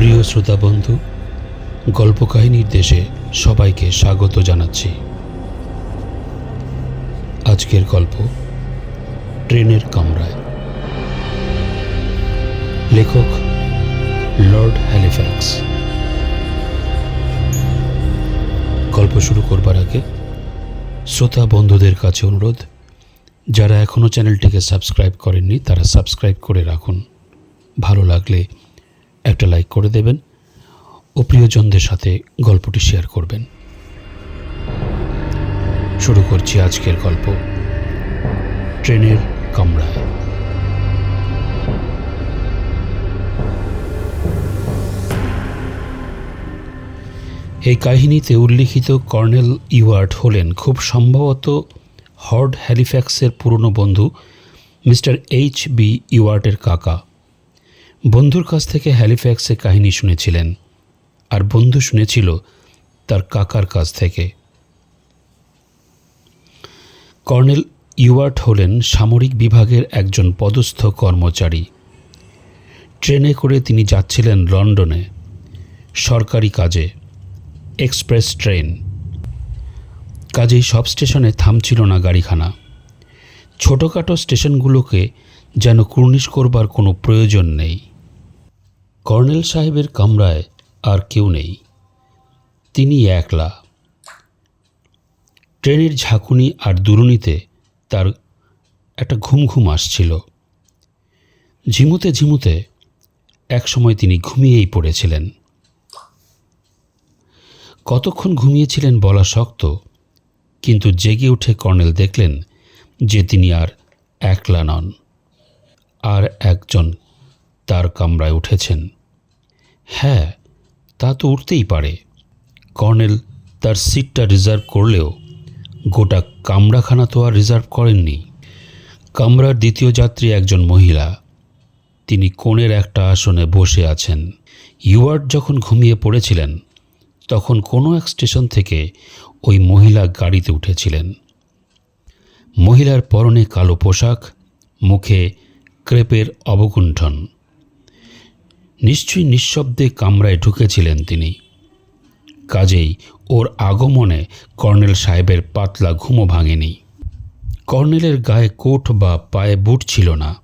প্রিয় শ্রোতা বন্ধু গল্প কাহিনীর দেশে সবাইকে স্বাগত জানাচ্ছি। আজকের গল্প, ট্রেনের কামরায়। লেখক, লর্ড হ্যালিফ্যাক্স। গল্প শুরু করবার আগে, শ্রোতা বন্ধুদের কাছে অনুরোধ, যারা এখনও চ্যানেলটিকে সাবস্ক্রাইব করেননি, তারা সাবস্ক্রাইব করে রাখুন। ভালো লাগলে একটা লাইক করে দেবেন ও প্রিয়জনদের সাথে গল্পটি শেয়ার করবেন। শুরু করছি আজকের গল্প ট্রেনের কামরায়। এই কাহিনীতে উল্লিখিত কর্নেল ইওয়ার্ড হলেন খুব সম্ভবত হর্ড হ্যালিফ্যাক্সের পুরনো বন্ধু মিস্টার এইচ বি ইওয়ার্ডের কাকা। বন্ধুর কাছ থেকে হ্যালিফ্যাক্সে কাহিনী শুনেছিলেন, আর বন্ধু শুনেছিল তার কাকার কাছ থেকে। কর্নেল ইউয়ার্ট হলেন সামরিক বিভাগের একজন পদস্থ কর্মচারী। ট্রেনে করে তিনি যাচ্ছিলেন লন্ডনে, সরকারি কাজে, এক্সপ্রেস ট্রেন। কাজেই সব স্টেশনে থামছিল না গাড়িখানা। ছোটোখাটো স্টেশনগুলোকে যেন কুর্নিশ করবার কোনো প্রয়োজন নেই। কর্নেল সাহেবের কামরায় আর কেউ নেই। তিনি একলা। ট্রেনের ঝাঁকুনি আর দুরুনিতে তার একটা ঘুম ঘুম আসছিল। ঝিমুতে ঝিমুতে একসময় তিনি ঘুমিয়েই পড়েছিলেন। কতক্ষণ ঘুমিয়েছিলেন বলা শক্ত, কিন্তু জেগে উঠে কর্নেল দেখলেন যে তিনি আর একলা নন, আর একজন তার কামরায় উঠেছেন। হ্যাঁ তা তো উঠতেই পারে। কর্নেল, তার সিটটা রিজার্ভ করলেও গোটা কামরাখানা তো আর রিজার্ভ করেননি। কামরার দ্বিতীয় যাত্রী একজন মহিলা। তিনি কোণের একটা আসনে বসে আছেন। ইউয়ার্ড যখন ঘুমিয়ে পড়েছিলেন, তখন কোনো এক স্টেশন থেকে ওই মহিলা গাড়িতে উঠেছিলেন। মহিলার পরনে কালো পোশাক, মুখে ক্রেপের অবগুণ্ঠন। নিশ্চয়ই নিঃশব্দে কামরায় ঢুকেছিলেন তিনি। কাজেই ওর আগমনে কর্নেল সাহেবের পাতলা ঘুমো ভাঙেনি। কর্নেলের গায়ে কোট বা পায়ে বুট ছিল না।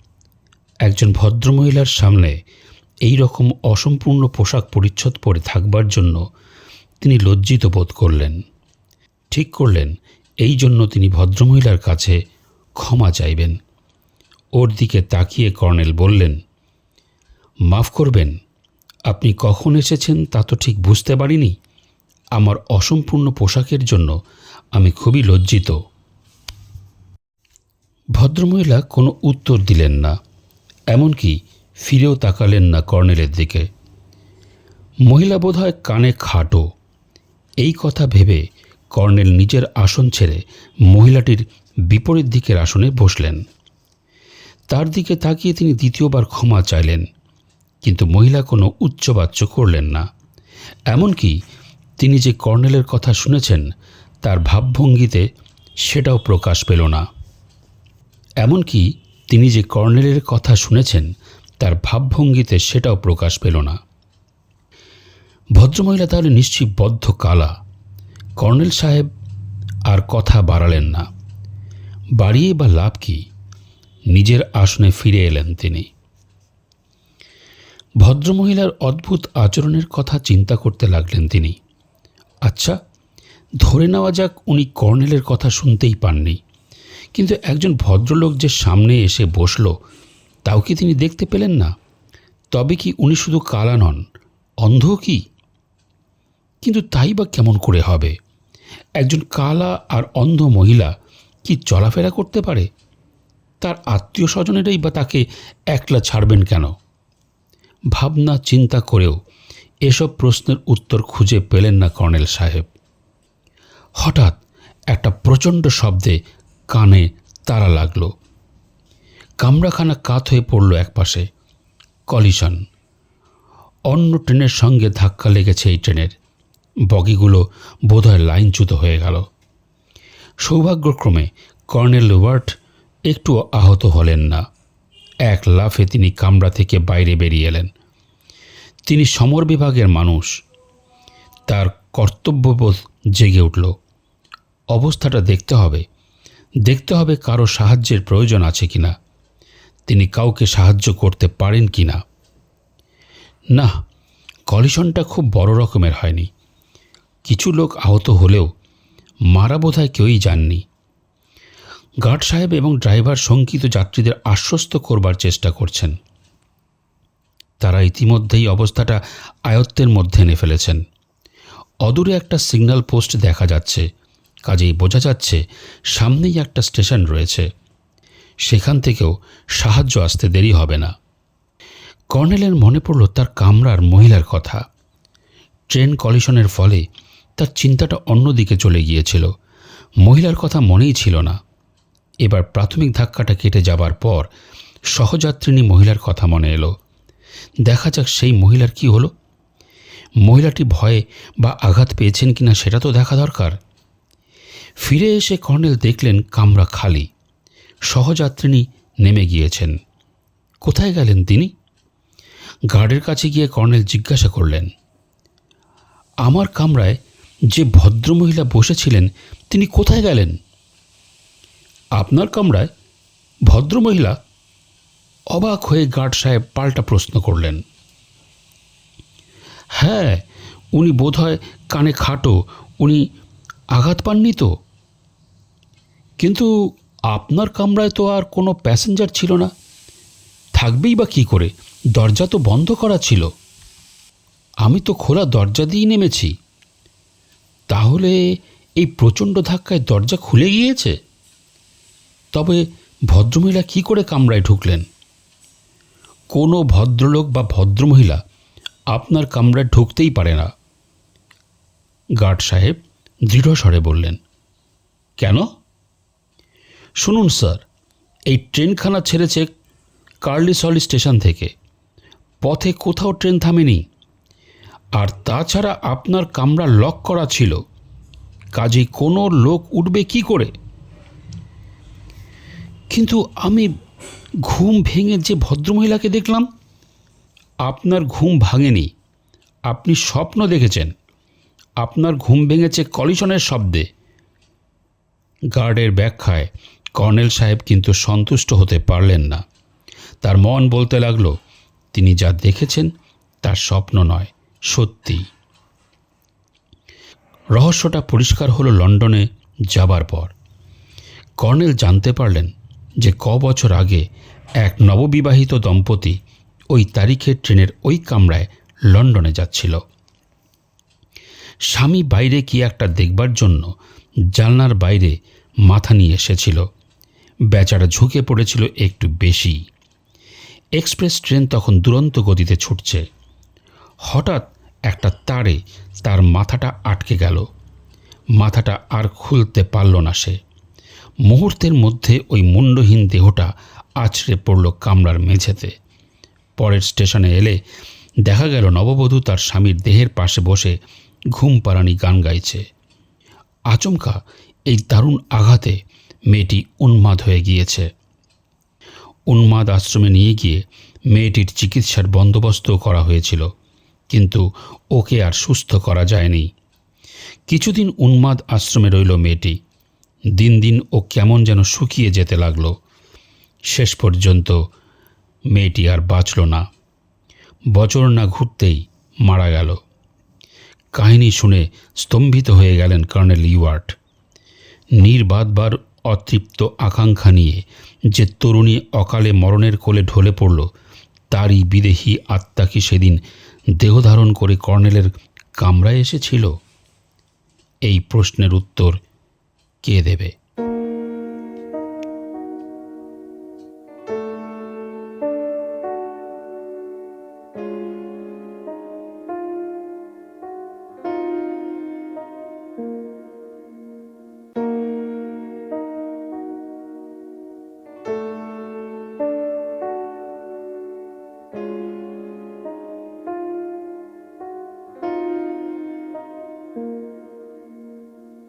একজন ভদ্রমহিলার সামনে এই রকম অসম্পূর্ণ পোশাক পরিচ্ছদ পরে থাকবার জন্য তিনি লজ্জিত বোধ করলেন। ঠিক করলেন, এই জন্য তিনি ভদ্রমহিলার কাছে ক্ষমা চাইবেন। ওর দিকে তাকিয়ে কর্নেল বললেন মাফ করবেন, আপনি কখন এসেছেন তা তো ঠিক বুঝতে পারিনি। আমার অসম্পূর্ণ পোশাকের জন্য আমি খুবই লজ্জিত। ভদ্রমহিলা কোনো উত্তর দিলেন না, এমনকি ফিরেও তাকালেন না কর্নেলের দিকে। মহিলা বোধহয় কানে খাটো। এই কথা ভেবে কর্নেল নিজের আসন ছেড়ে মহিলাটির বিপরীত দিকের আসনে বসলেন। তার দিকে তাকিয়ে তিনি দ্বিতীয়বার ক্ষমা চাইলেন। কিন্তু মহিলা কোনো উচ্চবাচ্য করলেন না। এমনকি তিনি যে কর্নেলের কথা শুনেছেন, তার ভাবভঙ্গিতে সেটাও প্রকাশ পেল না। এমনকি তিনি যে কর্নেলের কথা শুনেছেন, তার ভাবভঙ্গিতে সেটাও প্রকাশ পেল না। ভদ্রমহিলা তাহলে নিশ্চয়ই বদ্ধ কালা। কর্নেল সাহেব আর কথা বাড়ালেন না। বাড়িয়ে বা লাভ কি? নিজের আসনে ফিরে এলেন তিনি। ভদ্রমহিলার অদ্ভুত আচরণের কথা চিন্তা করতে লাগলেন তিনি। আচ্ছা ধরে নেওয়া যাক উনি কর্নেলের কথা শুনতেই পাননি। কিন্তু একজন ভদ্রলোক যে সামনে এসে বসল, তাও কি তিনি দেখতে পেলেন না? তবে কি উনি শুধু কালা নন অন্ধ কি? কিন্তু তাই বা কেমন করে হবে? একজন কালা আর অন্ধ মহিলা কি চলাফেরা করতে পারে? তার আত্মীয় স্বজনেরাই বা তাকে একলা ছাড়বেন কেন? ভাবনা, চিন্তা করেও এসব প্রশ্নের উত্তর খুঁজে পেলেন না কর্নেল সাহেব। হঠাৎ একটা প্রচণ্ড শব্দে কানে তারা লাগল। কামরাখানা কাত হয়ে পড়ল একপাশে। কলিশন। অন্য ট্রেনের সঙ্গে ধাক্কা লেগেছে এই ট্রেনের। বগিগুলো বোধহয় লাইনচ্যুত হয়ে গেল। সৌভাগ্যক্রমে কর্নেল ওয়ার্ট একটু আহত হলেন না। এক লাফে তিনি কামরা থেকে বাইরে বেরিয়ে এলেন। তিনি সমর বিভাগের মানুষ। তার কর্তব্যবোধ জেগে উঠল। অবস্থাটা দেখতে হবে। দেখতে হবে কারও সাহায্যের প্রয়োজন আছে কি না তিনি কাউকে সাহায্য করতে পারেন কি না না কলিশনটা খুব বড় রকমের হয়নি। কিছু লোক আহত হলেও মারা বোধহয় কেউই যাননি। গার্ড সাহেব এবং ড্রাইভার শঙ্কিত যাত্রীদের আশ্বস্ত করবার চেষ্টা করছেন। তারা ইতিমধ্যেই অবস্থাটা আয়ত্তের মধ্যে এনে ফেলেছেন। অদূরে একটা সিগন্যাল পোস্ট দেখা যাচ্ছে। কাজেই বোঝা যাচ্ছে সামনেই একটা স্টেশন রয়েছে। সেখান থেকেও সাহায্য আসতে দেরি হবে না। কর্নেলের মনে পড়ল তার কামরার মহিলার কথা। ট্রেন কলিশনের ফলে তার চিন্তাটা অন্যদিকে চলে গিয়েছিল। মহিলার কথা মনেই ছিল না। এবার প্রাথমিক ধাক্কাটা কেটে যাবার পর সহযাত্রিনী মহিলার কথা মনে এলো। দেখা যাক সেই মহিলার কি হলো। মহিলাটি ভয়ে বা আঘাত পেয়েছেন কিনা সেটা তো দেখা দরকার। ফিরে এসে কর্নেল দেখলেন কামরা খালি। সহযাত্রিনী নেমে গিয়েছেন। কোথায় গেলেন তিনি? গার্ডের কাছে গিয়ে কর্নেল জিজ্ঞাসা করলেন, আমার কামরায় যে ভদ্রমহিলা বসেছিলেন, তিনি কোথায় গেলেন? আপনার কামরায় ভদ্রমহিলা অবাক হয়ে গার্ড সাহেব পাল্টা প্রশ্ন করলেন হ্যাঁ উনি বোধহয় কানে খাটো, উনি আঘাত পাননি তো? কিন্তু আপনার কামরায় তো আর কোনো প্যাসেঞ্জার ছিল না। থাকবেই বা কী করে? দরজা তো বন্ধ করা ছিল। আমি তো খোলা দরজা দিয়েই নেমেছি। তাহলে এই প্রচণ্ড ধাক্কায় দরজা খুলে গিয়েছে? তবে ভদ্রমহিলা কি করে কামরায় ঢুকলেন? কোনো ভদ্রলোক বা ভদ্রমহিলা আপনার কামরায় ঢুকতেই পারে না। গার্ড সাহেব দৃঢ় স্বরে বললেন, কেন? শুনুন, স্যার, এই ট্রেনখানা ছেড়েছে কার্লিসলি স্টেশন থেকে। পথে কোথাও ট্রেন থামেনি। আর তাছাড়া আপনার কামরা লক করা ছিল। কাজেই কোনো লোক উঠবে কি করে? কিন্তু আমি ঘুম ভেঙে যে ভদ্রমহিলাকে দেখলাম, আপনার ঘুম ভাঙেনি। আপনি স্বপ্ন দেখেছেন। আপনার ঘুম ভেঙেছে কলিশনের শব্দে। গার্ডের ব্যাখ্যায়, কর্নেল সাহেব কিন্তু সন্তুষ্ট হতে পারলেন না। তার মন বলতে লাগল, তিনি যা দেখেছেন, তার স্বপ্ন নয় সত্যি রহস্যটা পরিষ্কার হলো লন্ডনে যাবার পর। কর্নেল জানতে পারলেন যে ক বছর আগে এক নববিবাহিত দম্পতি ওই তারিখে ট্রেনের ওই কামরায় লন্ডনে যাচ্ছিল। স্বামী বাইরে কি একটা দেখবার জন্য জানলার বাইরে মাথা নিয়ে এসেছিল। বেচারা ঝুঁকে পড়েছিল একটু বেশি। এক্সপ্রেস ট্রেন তখন দুরন্ত গতিতে ছুটছে। হঠাৎ একটা তারে তার মাথাটা আটকে গেল। মাথাটা আর খুলতে পারল না সে। মুহূর্তের মধ্যে ওই মুন্ডহীন দেহটা আছড়ে পড়ল কামরার মেঝেতে। পরের স্টেশনে এলে দেখা গেল নববধূ তার স্বামীর দেহের পাশে বসে ঘুম পাড়ানি গান গাইছে। আচমকা এই দারুণ আঘাতে মেয়েটি উন্মাদ হয়ে গিয়েছে। উন্মাদ আশ্রমে নিয়ে গিয়ে মেয়েটির চিকিৎসার বন্দোবস্তও করা হয়েছিল, কিন্তু ওকে আর সুস্থ করা যায়নি। কিছুদিন উন্মাদ আশ্রমে রইল মেয়েটি। দিন দিন ও কেমন যেন শুকিয়ে যেতে লাগল। শেষ পর্যন্ত মেয়েটি আর বাঁচল না। বছর না ঘুরতেই মারা গেল। কাহিনী শুনে স্তম্ভিত হয়ে গেলেন কর্নেল ইওয়ার্ট নির্বাদবার অতৃপ্ত আকাঙ্ক্ষা নিয়ে যে তরুণী অকালে মরণের কোলে ঢলে পড়ল, তারই বিদেহী আত্মা কি সেদিন দেহধারণ করে কর্নেলের কামরায় এসেছিল? এই প্রশ্নের উত্তর কে দেবে?